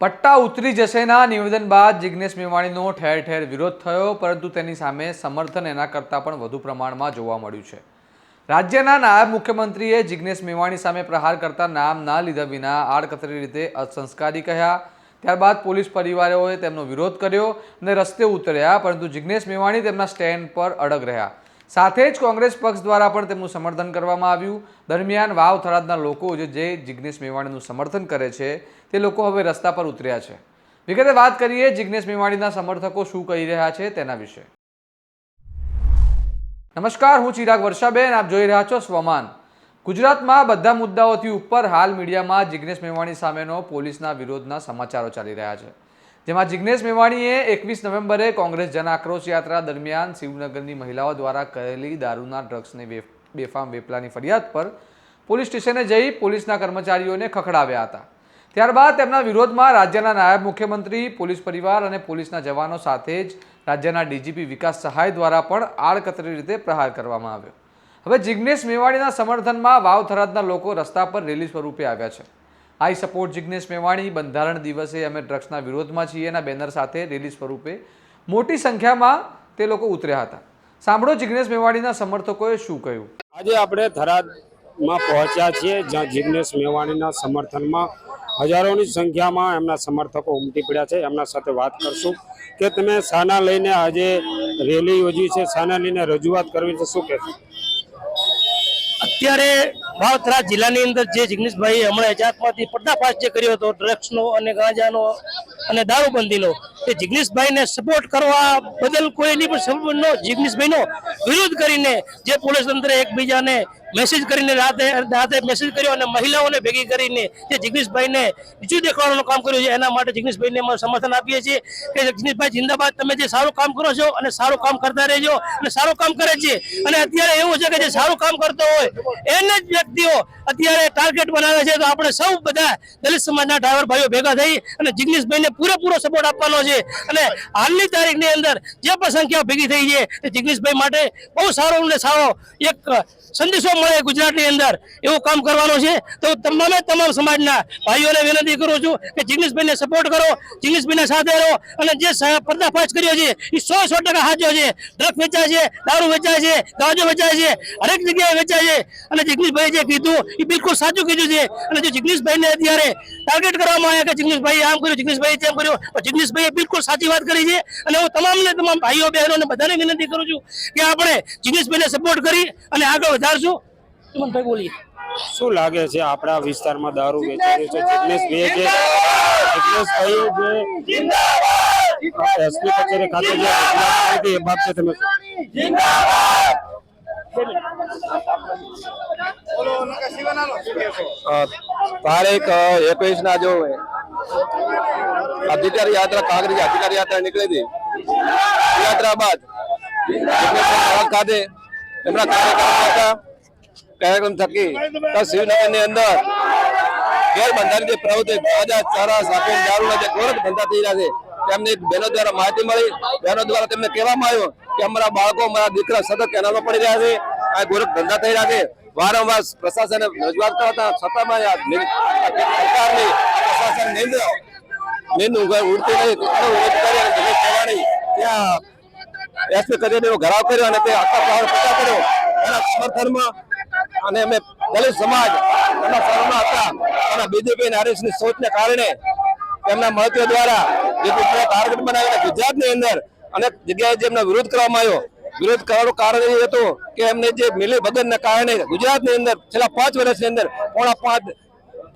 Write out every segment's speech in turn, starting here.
પટ્ટા ઉતરી જશેના નિવેદન બાદ જિગ્નેશ મેવાણીનો ઠેર ઠેર વિરોધ થયો, પરંતુ તેની સામે સમર્થન એના કરતાં પણ વધુ પ્રમાણમાં જોવા મળ્યું છે. રાજ્યના નાયબ મુખ્યમંત્રીએ જિગ્નેશ મેવાણી સામે પ્રહાર કરતા નામ ના લીધા વિના આડકતરી રીતે અસંસ્કારી કહ્યા. ત્યારબાદ પોલીસ પરિવારોએ તેમનો વિરોધ કર્યો અને રસ્તે ઉતર્યા, પરંતુ જિગ્નેશ મેવાણી તેમના સ્ટેન્ડ પર અડગ રહ્યા. સાથે જ કોંગ્રેસ પક્ષ દ્વારા પણ તેમનું સમર્થન કરવામાં આવ્યું. દરમિયાન વાવ થરાદના લોકો જે જે જિગ્નેશ મેવાણીનું સમર્થન કરે છે, તે લોકો હવે રસ્તા પર ઉતર્યા છે. વિગતે વાત કરીએ, જિગ્નેશ મેવાણીના સમર્થકો શું કહી રહ્યા છે તેના વિશે. નમસ્કાર, હું ચિરાગ વર્ષાબેન, આપ જોઈ રહ્યા છો સ્વમાન. ગુજરાતમાં બધા મુદ્દાઓથી ઉપર હાલ મીડિયામાં જિગ્નેશ મેવાણી સામેનો પોલીસના વિરોધના સમાચારો ચાલી રહ્યા છે. જેમાં જિગ્નેશ મેવાણીએ એકવીસ નવેમ્બરે કોંગ્રેસ જન આક્રોશ યાત્રા દરમિયાન શિવનગરની મહિલાઓ દ્વારા કરેલી દારૂના ડ્રગ્સને બેફામ વેપલાની ફરિયાદ પર પોલીસ સ્ટેશને જઈ પોલીસના કર્મચારીઓને ખખડાવ્યા હતા. ત્યારબાદ તેમના વિરોધમાં રાજ્યના નાયબ મુખ્યમંત્રી, પોલીસ પરિવાર અને પોલીસના જવાનો સાથે જ રાજ્યના ડીજીપી વિકાસ સહાય દ્વારા પણ આડકતરી રીતે પ્રહાર કરવામાં આવ્યો. હવે જિગ્નેશ મેવાણીના સમર્થનમાં વાવ થરાદના લોકો રસ્તા પર રેલી સ્વરૂપે આવ્યા છે. આઈ સપોર્ટ જિગ્નેશ મેવાણી, બંધારણ દિવસે અમે ડ્રગ્સના વિરોધમાં છીએ એના બેનર સાથે રેલી સ્વરૂપે મોટી સંખ્યામાં તે લોકો ઉતર્યા હતા. સાંભળો જિગ્નેશ મેવાણીના સમર્થકોએ શું કહ્યું? આજે આપણે થરાદમાં પહોંચ્યા છીએ, જ્યાં જિગ્નેશ મેવાણીના સમર્થનમાં હજારોની સંખ્યામાં એમના સમર્થકો ઉમટી પડ્યા છે. એમના સાથે વાત કરશું કે તમે સાના લઈને આજે રેલી યોજી છે. સાના લઈને રજૂઆત કરવી છે. શું કહેશો? અત્યારે વાવથરા જિલ્લાની અંદર જે જિગ્નેશભાઈ હમણાં એજાતમાંથી પર્દાફાશ જે કર્યો હતો, ડ્રગ્સનો અને ગાંજાનો અને દારૂબંધીનો, તે જિગ્નેશભાઈને સપોર્ટ કરવા બદલ કોઈની પણ સપોર્ટનો જિગ્નેશભાઈનો વિરોધ કરીને જે પોલીસ તંત્ર એકબીજાને મેસેજ કરીને રાતે રાતે મેસેજ કર્યો અને મહિલાઓને ભેગી કરીને જે જિગ્નેશભાઈને બીજું દેખાડવાનું કામ કર્યું છે, એના માટે જિગ્નેશભાઈને અમે સમર્થન આપીએ છીએ કે જિગ્નેશભાઈ જિંદાબાદ, તમે જે સારું કામ કરો છો અને સારું કામ કરતા રહેજો અને સારું કામ કરે છે. અને અત્યારે એવું છે કે જે સારું કામ કરતો હોય, એને જ વ્યક્તિઓ અત્યારે ટાર્ગેટ બનાવે છે. તો આપણે સૌ બધા દલિત સમાજના ડ્રાઈવર ભાઈઓ ભેગા થઈ અને જિગ્નેશભાઈને પૂરેપૂરો સપોર્ટ આપવાનો છે. અને હાલની તારીખની અંદર જે પણ સંખ્યા ભેગી થઈ છે, તે જિગ્નેશભાઈ માટે બહુ સારો અને સારો એક સંદેશો મળે ગુજરાતની અંદર એવું કામ કરવાનું છે, તો તમામે તમામ સમાજના ભાઈઓને વિનંતી કરું છું કે જિગ્નેશભાઈને સપોર્ટ કરો, જિગ્નેશભાઈના સાથે રહો અને જે પર્દાફાશ કર્યો છે, એ સો સો ટકા હાજર છે. ડ્રગ વેચાય છે, દારૂ વેચાય છે, ગાજો વેચાય છે, હરેક જગ્યાએ વેચાય છે. અને જિગ્નેશભાઈ જે કીધું એ બિલકુલ સાચું કીધું છે. અને જો જિગ્નેશભાઈને અત્યારે ટાર્ગેટ કરવામાં આવ્યા કે જિગ્નેશભાઈ આમ કર્યું જિગ્નેશભાઈ તેમ કર્યું, તો જિગ્નેશભાઈએ બિલકુલ સાચી વાત કરી છે. અને હું તમામને તમામ ભાઈઓ બહેનોને બધાને વિનંતી કરું છું કે આપણે જિગ્નેશભાઈને સપોર્ટ કરી અને આગળ વધારશું. સુમનભાઈ બોલીએ? શું લાગે છે આપણા વિસ્તારમાં દારૂ વેચાઈ રહ્યો છે? જિગ્નેશભાઈએ જે જિગ્નેશભાઈએ જે એસપી કચેરી ખાતે જે રજૂઆત કરી બાબતે તમે તારીખ એકવીસ જો અધિકારી યાત્રા કાંકરી અધિકારી યાત્રા નીકળી હતી. યાત્રા બાદ જિગ્નેશભાઈ ખાતે એમના કાર્યક્રમ હતા. કાર્યક્રમ થકી તો શિવનગરની અંદર ગેરબંધારણીય પ્રવૃત્તિ ગાંજા ચારા સાફેન દારૂના જે ગોરખ ધંધા થઈ રહ્યા છે, તેમને બહેનો દ્વારા માહિતી મળી. બહેનો દ્વારા તેમને કહેવામાં આવ્યું કે અમારા બાળકો, અમારા દીકરા સતત કેનાલમાં પડી રહ્યા છે. આ ગોરખ ધંધા થઈ રહ્યા છે. વારંવાર પ્રશાસને રજૂઆત કરતા છતાં સરકારની ત્યાં ઘેરાવ કર્યો અને તે આખા પાવર પચાવ કર્યો. એના સમર્થનમાં અને અમે દલિત સમાજ એમના શરણમાં હતા. અને બીજેપી અને આરએસની સોચને કારણે તેમના મહત્વ દ્વારા જે ટાર્ગેટ બનાવીને ગુજરાતની અંદર, અનેક જગ્યાએ જે એમનો વિરોધ કરવામાં આવ્યો. વિરોધ કરવાનું કારણ એ હતું કે એમને જે મિલી ભગતના કારણે ગુજરાતની અંદર છેલ્લા પાંચ વર્ષની અંદર પોણા પાંચ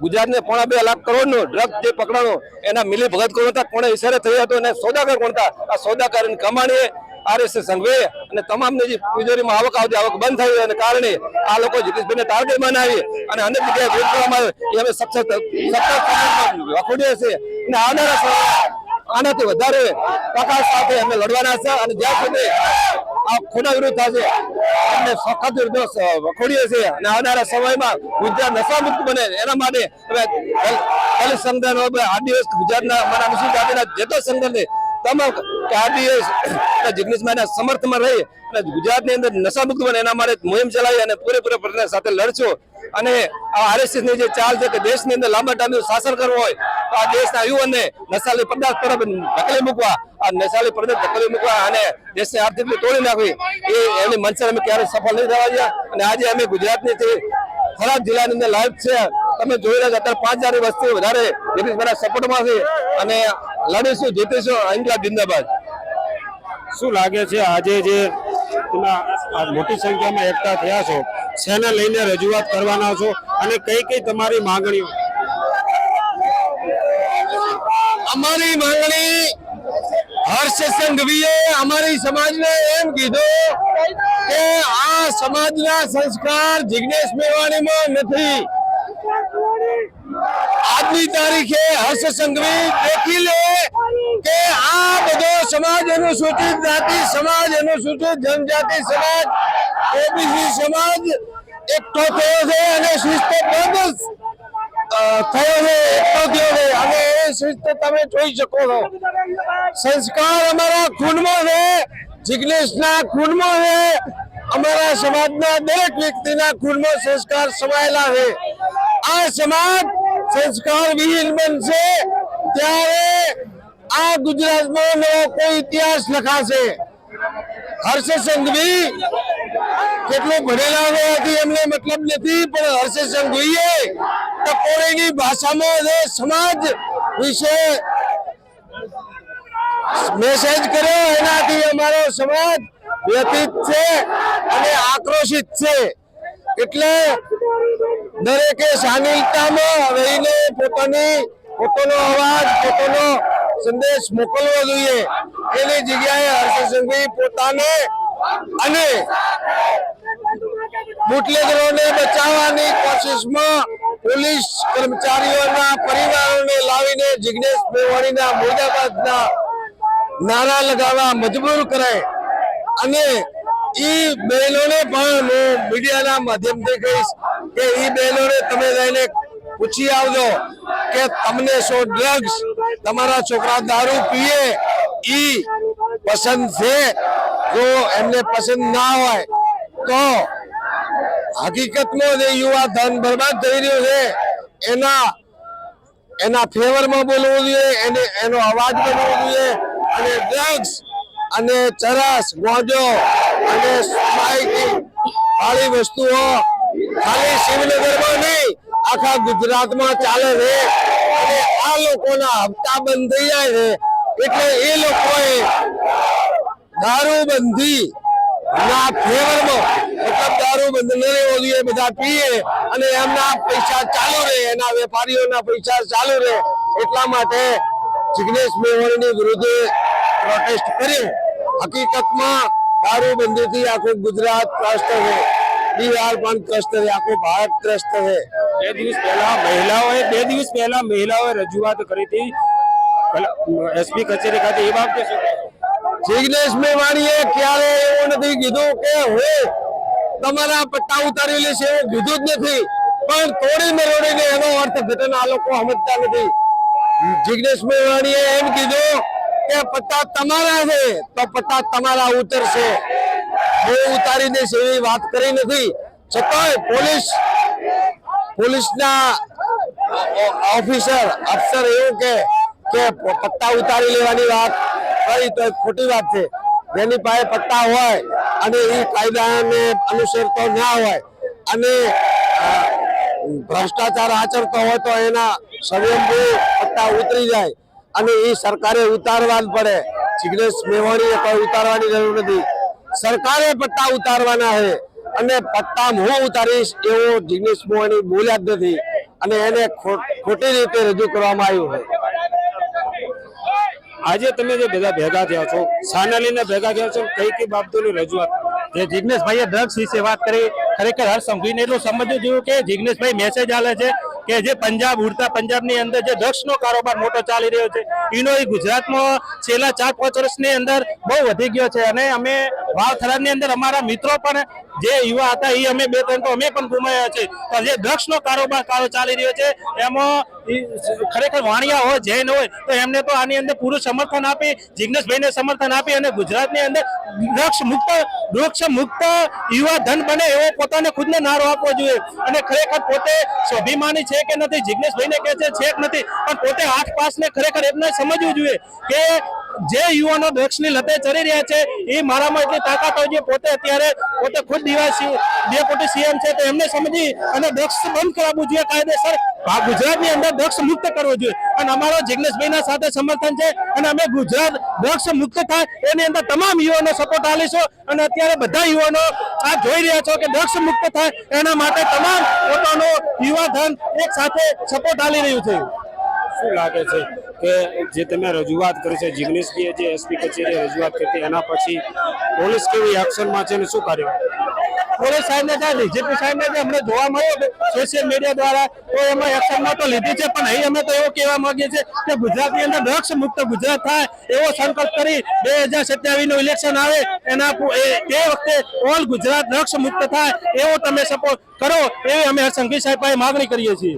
ગુજરાતને પોણા બે લાખ કરોડનો ડ્રગ જે પકડાણો એના મિલી ભગત કોણ હતા કોણે ઇશારે થયો હતો અને સોદાગર કોણ હતા આ સોદાગરની કમાણીએ આરએસએસ સંઘવે અને તમામની જે તિજોરીમાં આવક આવતી આવક બંધ થઈ અને કારણે આ લોકો જગદીશભાઈને ટાર્ગેટ બનાવી અને અનેક જગ્યાએ વિરોધ કરવામાં આવ્યો એ અમે સખત સખત વખોડીએ છીએ અને આવનારા આનાથી વધારે તાકાત સાથે અમે લડવાના છે. અને જ્યાં સુધી આ ખોટા વિરોધ થશે અમને સખત વિરોધ વખોડીએ છીએ. અને આવનારા સમયમાં ગુજરાત નશામુક્ત બને. એના માટે અમે દલિત સંગઠન દિવસ ગુજરાતના અમારા અનુસૂચિત જાતિના જે તો સંગઠન છે તમામ કે આરડીએસ જિગ્નેશભાઈના સમર્થમાં રહી અને ગુજરાતની અંદર નશામુક્ત બને એના માટે મુહિમ ચલાવી અને પૂરેપૂરા પ્રયત્ન સાથે લડશું. અને આ આરએસએસની જે ચાલ છે કે દેશની અંદર લાંબા ટાઈમનું શાસન કરવું હોય, તો આ દેશના યુવાનને નશાલી પદાર્થ તરફ ધકેલી મૂકવા, આ નશાલી પદાર્થ ધકેલી મૂકવા અને દેશની આર્થિક તોડી નાખવી, એ એની મંચર અમે ક્યારેય સફળ નહીં થવા અને આજે અમે ગુજરાતની ખરાબ જિલ્લાની અંદર લાઈવ છે તમે જોઈ રહ્યા છો અત્યારે પાંચ હજાર વસ્તી વધારે જગદીશભાઈના સપોર્ટમાં છે અને લડીશું જીતીશું ઇન્કલાબ જિંદાબાદ. શું લાગે છે આજે જે તમે આ મોટી સંખ્યામાં એકઠા થયા છો શેને લઈને રજૂઆત કરવાના છો અને કઈ કઈ તમારી માંગણીઓ? અમારી માંગણી હર્ષ સંઘવીએ અમારી સમાજને એમ કીધું કે આ સમાજના સંસ્કાર જિગ્નેશ મેવાણીમાં નથી. આજની તારીખે હર્ષ સંઘવી દેખી લે કે આ બધો સમાજ અનુસૂચિત જાતિ સમાજ, અનુસૂચિત જનજાતિ સમાજ, ઓબીસી સમાજ એકઠો થયો છે અને શિસ્તબદ્ધ થયો છે, એકઠો થયો છે. અને એ શિસ્ત તમે જોઈ શકો છો. સંસ્કાર અમારા ખૂનમાં છે, જિગ્નેશના ખૂનમાં છે. અમારા સમાજના દરેક વ્યક્તિના ખૂનમાં સંસ્કાર સમાયેલા છે. આ સમાજ સંસ્કાર વિહીન બનશે, ત્યારે આ ગુજરાતમાં કોઈ ઇતિહાસ લખાશે. હર્ષ સંઘવી કેટલું ભણેલા હોવાથી એમને મતલબ નથી, પણ હર્ષ સંઘવીએ ટકોરેની ભાષામાં સમાજ વિશે મેસેજ કર્યો. એનાથી અમારો સમાજ વ્યથિત છે અને આક્રોશિત છે. એટલે દરેકે સાનિલતામાં રહીને પોતાની પોતાનો અવાજ, પોતાનો સંદેશ મોકલવો જોઈએ. એની જગ્યાએ હર્ષ પોતાને અને બુટલેગરોને બચાવવાની કોશિશમાં પોલીસ કર્મચારીઓના પરિવારોને લાવીને જિજ્ઞેશ મેવાણીના મુર્દાબાદના નારા લગાવવા મજબૂર કરે અને એ બહેનોને પણ મીડિયાના માધ્યમથી કહીશ કે એ બહેનોને તમે જઈને પૂછી આવજો કે તમને શું ડ્રગ્સ તમારા છોકરા દારૂ પીએ, ઈ પસંદ છે? જો એમને પસંદ ના હોય તો હકીકતમાં જે યુવા ધન બરબાદ થઈ રહ્યું છે. એના એના ફેવરમાં બોલવું જોઈએ, એને, એનો અવાજ બનવો જોઈએ. અને ડ્રગ્સ અને ચરસ, ગોંજો અને સ્પાઇકી વાળી વસ્તુઓ ખાલી શિવનગરમાં નહીં, આખા ગુજરાતમાં ચાલે છે. અને આ લોકોના હપ્તા બંધ થઈ જાય છે. એટલે એ લોકોએ દારૂબંધી ના ફેવરમાં મતલબ દારૂબંધ ન રહેવો જોઈએ બધા પીએ અને એમના પૈસા ચાલુ રહે, એના વેપારીઓના પૈસા ચાલુ રહે. એટલા માટે જિગ્નેશ મેવાણીની વિરુદ્ધે પ્રોટેસ્ટ કર્યો. હકીકતમાં દારૂબંધીથી આખું ગુજરાત ત્રસ્ત છે. બિહાર પણ ત્રસ્ત છે. આખું ભારત ત્રસ્ત છે. બે દિવસ પહેલા મહિલાઓએ બે દિવસ પહેલા મહિલાઓએ રજૂઆત કરી હતી. એસપી કચેરી ખાતે. એ બાબતે જિગ્નેશ મેવાણીએ ક્યારે એવું નથી કીધું કે હું તમારા પટ્ટા ઉતારી લઈશ એવું કીધું જ નથી. પણ તોડી મરોડીને એનો અર્થ ઘટના આ લોકો સમજતા નથી. જિગ્નેશ મેવાણીએ એમ કીધું કે પટ્ટા તમારા છે, તો પટ્ટા તમારા ઉતરશે. હું ઉતારી દેશે એવી વાત કરી નથી. છતાંય પોલીસ, પોલીસના ઓફિસર, અફસર એવું કે કે પટ્ટા ઉતારી લેવાની વાત કરી તો એ ખોટી વાત છે. જેની પાસે પટ્ટા હોય અને એ કાયદાને અનુસરતો ના હોય અને ભ્રષ્ટાચાર આચરતો હોય તો એના સંયમથી પટ્ટા ઉતરી જાય. અને એ સરકારે ઉતારવા જ પડે. જિગ્નેશ મેવાણીએ કોઈ ઉતારવાની જરૂર નથી. સરકારે પટ્ટા ઉતારવાના છે. અને પટ્ટા હું ઉતારીશ એવો જિગ્નેશ મેવાણી બોલ્યા જ નથી. અને એને ખોટી રીતે રજૂ કરવામાં આવ્યું છે. આજે તમે જે બધા ભેગા થયા છો સાના લઈને ભેગા થયા છો કઈ કઈ બાબતોની રજૂઆત? જે જિગ્નેશભાઈએ ડ્રગ્સ વિશે વાત કરી ખરેખર હર સમજીને એટલું સમજવું જોયું કે જિગ્નેશભાઈ મેસેજ આલે છે કે જે પંજાબ ઉડતા પંજાબની અંદર જે ડ્રગ્સનો કારોબાર મોટો ચાલી રહ્યો છે, એનો એ ગુજરાતમાં છેલ્લા ચાર પાંચ વર્ષની અંદર બહુ વધી ગયો છે અને અમે વાવની અંદર અમારા મિત્રો પણ જે યુવા હતા એ અમે બે ત્રણ તો અમે પણ ગુમાયા છે. તો જે ડ્રગ્સનો કારોબાર કારો ચાલી રહ્યો છે, એમાં ખરેખર વાણિયા હોય, જૈન હોય, તો એમને તો આની અંદર પૂરું સમર્થન આપી જિજ્ઞેશભાઈને સમર્થન આપી અને ગુજરાતની અંદર ડ્રગ્સ મુક્ત ડ્રગ્સ મુક્ત યુવા ધન બને એવો પોતાને ખુદને નારો આપવો જોઈએ. અને ખરેખર પોતે સ્વાભિમાની છે કે નથી જિજ્ઞેશભાઈને કહે છે કે નથી, પણ પોતે આઠ પાસને ખરેખર એમને સમજવું જોઈએ કે જે યુવાનો ડ્રગ્સની લતે ચડી રહ્યા છે, એ મારામાં એટલી તાકાત હોય છે, પોતે અત્યારે પોતે ખુદ દિવાસી કોટી સીએમ છે, તો એમને સમજી અને ડ્રગ્સ બંધ કરાવવું જોઈએ, કાયદેસર ગુજરાતની અંદર ડ્રગ્સ મુક્ત કરવો જોઈએ. અને અમારો જિગ્નેશભાઈના સાથે સમર્થન છે, અને અમે ગુજરાત ડ્રગ્સ મુક્ત થાય, એની અંદર તમામ યુવાનો સપોર્ટ આપીશું. અને અત્યારે બધા યુવાનો આ જોઈ રહ્યા છો કે ડ્રગ્સ મુક્ત થાય, એના માટે તમામ પોતાનો યુવા ધન એક સાથે સપોર્ટ આપી રહ્યું છે. શું લાગે છે? કે જે તમે રજૂઆત કરી છે જિગ્નેશભાઈએ જે એસપી કચેરીએ રજૂઆત કરી એના પછી પોલીસ કેવી એક્શનમાં છે અને શું કાર્યવાહી પોલીસ સાહેબને ત્યાં ડીજીપી સાહેબને જે અમને જોવા મળ્યો સોશિયલ મીડિયા દ્વારા તો એમાં એક્શનમાં તો લીધી છે પણ અહીં અમે તો એવું કહેવા માંગીએ છીએ કે ગુજરાતની અંદર ડ્રગ્સ મુક્ત ગુજરાત થાય એવો સંકલ્પ કરી બે હજાર સત્યાવીસનું ઇલેક્શન આવે એના તે વખતે ઓલ ગુજરાત ડ્રગ્સ મુક્ત થાય એવો તમે સપોર્ટ કરો એવી અમે સંઘી સાહેબ પાસે માગણી કરીએ છીએ.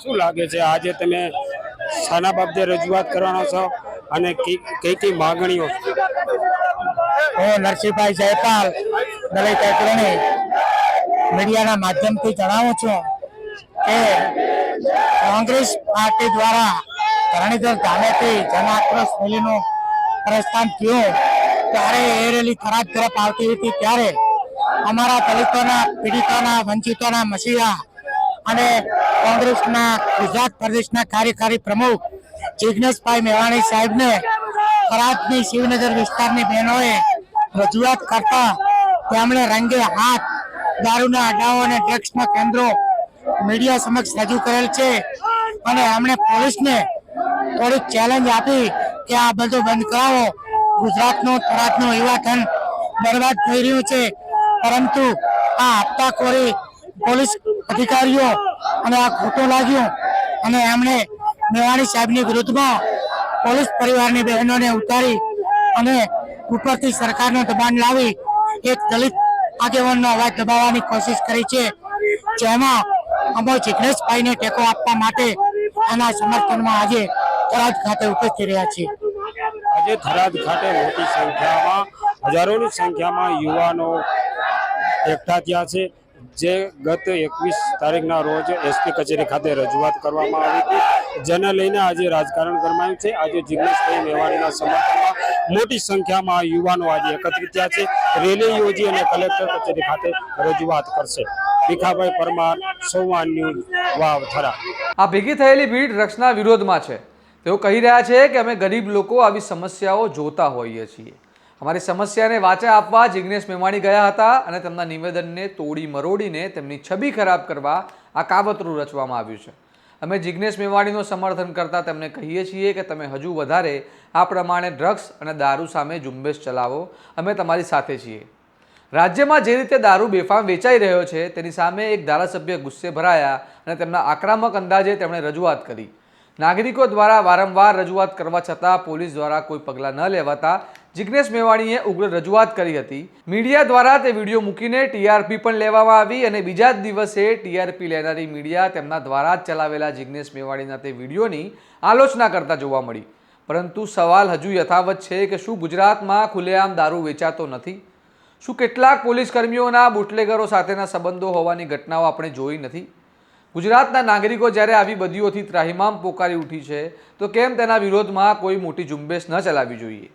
શું લાગે છે? આજે તમે શાના બાબતે રજૂઆત કરવાનો છો અને કઈ કઈ માગણીઓ? હું નરસિંહભાઈ જયપાલ દલિત અગ્રણી મીડિયાના માધ્યમથી જણાવું છું કે કોંગ્રેસ પાર્ટી દ્વારા ધરણીધર ધામેથી જન આક્રોશ રેલીનું પ્રસ્થાન થયું. ત્યારે એ રેલી ખરાબ તરફ આવતી હતી. ત્યારે અમારા દલિતોના, પીડિતોના, વંચિતોના મસીહા અને કોંગ્રેસના, ગુજરાત પ્રદેશના કાર્યકારી પ્રમુખ જિજ્ઞેશભાઈ મેવાણી સાહેબને થરાદની શિવનગર વિસ્તારની બહેનોએ રજૂઆત કરતા તેમણે રંગે હાથ દારૂના અડાઓ અને ડ્રગ્સના કેન્દ્રો મીડિયા સમક્ષ રજૂ કરેલ છે. અને એમણે પોલીસને થોડીક ચેલેન્જ આપી કે આ બધું બંધ કરાવો ગુજરાતનું થરાદનું યુવાધન બરબાદ થઈ રહ્યું છે. પરંતુ આ હપ્તાખોરી પોલીસ અધિકારીઓ અને આ ખોટું લાગ્યું. અને એમણે મેવાણી સાહેબની વિરુદ્ધમાં પોલીસ પરિવારની બહેનોને ઉતારી અને ઉપરથી સરકારનો દબાણ લાવી એક દલિત આગેવાનનો અવાજ દબાવવાની કોશિશ કરી છે, જેમાં અમે જિગ્નેશભાઈને ટેકો આપવા માટે આના સમર્થનમાં આજે થરાદ ખાતે ઉપસ્થિત રહ્યા છે આજે થરાદ ખાતે મોટી સંખ્યામાં, હજારોની સંખ્યામાં યુવાનો એકઠા થયા છે. જે ગત એકવીસ તારીખના રોજ એસપી કચેરી ખાતે રજૂઆત કરવામાં આવી હતી. જેને લઈને આજે રાજકારણ ગરમાયું છે. આજે જિગ્નેશભાઈ મેવાણીના સમર્થનમાં મોટી સંખ્યામાં યુવાનો આજે એકત્રિત થયા છે. રેલી યોજી અને કલેક્ટર કચેરી ખાતે રજૂઆત કરશે. ભીખાભાઈ પરમાર સંવાદ ન્યૂઝ વાવ થરા આ ભેગી થયેલી ભીડ રક્ષના વિરોધમાં છે. તેઓ કહી રહ્યા છે કે અમે ગરીબ લોકો આવી સમસ્યાઓ જોતા હોઈએ છીએ. અમારી સમસ્યાને વાચા આપવા જિગ્નેશ મેવાણી ગયા હતા અને તેમના નિવેદનને તોડી મરોડીને તેમની છબી ખરાબ કરવા આ કાવતરું રચવામાં આવ્યું છે. અમે જિગ્નેશ મેવાણીનું સમર્થન કરતાં તેમને કહીએ છીએ કે તમે હજુ વધારે આ પ્રમાણે ડ્રગ્સ અને દારૂ સામે ઝુંબેશ ચલાવો. અમે તમારી સાથે છીએ. રાજ્યમાં જે રીતે દારૂ બેફામ વેચાઈ રહ્યો છે, તેની સામે એક ધારાસભ્ય ગુસ્સે ભરાયા અને તેમના આક્રમક અંદાજે તેમણે રજૂઆત કરી. નાગરિકો દ્વારા વારંવાર રજૂઆત કરવા છતાં પોલીસ દ્વારા કોઈ પગલાં ન લેવાતા જિગ્નેશ મેવાણીએ ઉગ્ર રજૂઆત કરી હતી. મીડિયા દ્વારા તે વીડિયો મૂકીને ટીઆરપી પણ લેવામાં આવી અને બીજા જ દિવસે ટીઆરપી લેનારી મીડિયા તેમના દ્વારા જ ચલાવેલા જિગ્નેશ મેવાણીના તે વિડીયોની આલોચના કરતા જોવા મળી. પરંતુ સવાલ હજુ યથાવત છે કે શું ગુજરાતમાં ખુલ્લેઆમ દારૂ વેચાતો નથી? શું કેટલાક પોલીસ કર્મીઓના બુટલેગરો સાથેના સંબંધો હોવાની ઘટનાઓ આપણે જોઈ નથી? ગુજરાતના નાગરિકો જ્યારે આવી બદીઓથી ત્રાહિમામ પોકારી ઉઠી છે, તો કેમ તેના વિરોધમાં કોઈ મોટી ઝુંબેશ ન ચલાવવી જોઈએ?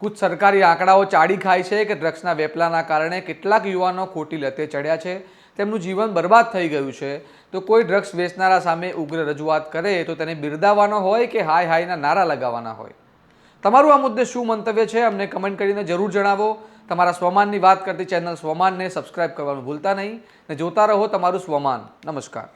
કુછ સરકારી આંકડાઓ ચાડી ખાય છે કે ડ્રગ્સના વેપલાના કારણે કેટલાક યુવાનો ખોટી લતે ચડ્યા છે, તેમનું જીવન બરબાદ થઈ ગયું છે. તો કોઈ ડ્રગ્સ વેચનારા સામે ઉગ્ર રજૂઆત કરે તો તેને બિરદાવવાનો હોય કે હાય હાયના નારા લગાવવાના હોય? તમારું આ મુદ્દે શું મંતવ્ય છે અમને કમેન્ટ કરીને જરૂર જણાવો. તમારા સ્વમાનની વાત કરતી ચેનલ સ્વમાનને સબસ્ક્રાઇબ કરવાનું ભૂલતા નહીં ને જોતા રહો તમારું સ્વમાન. નમસ્કાર.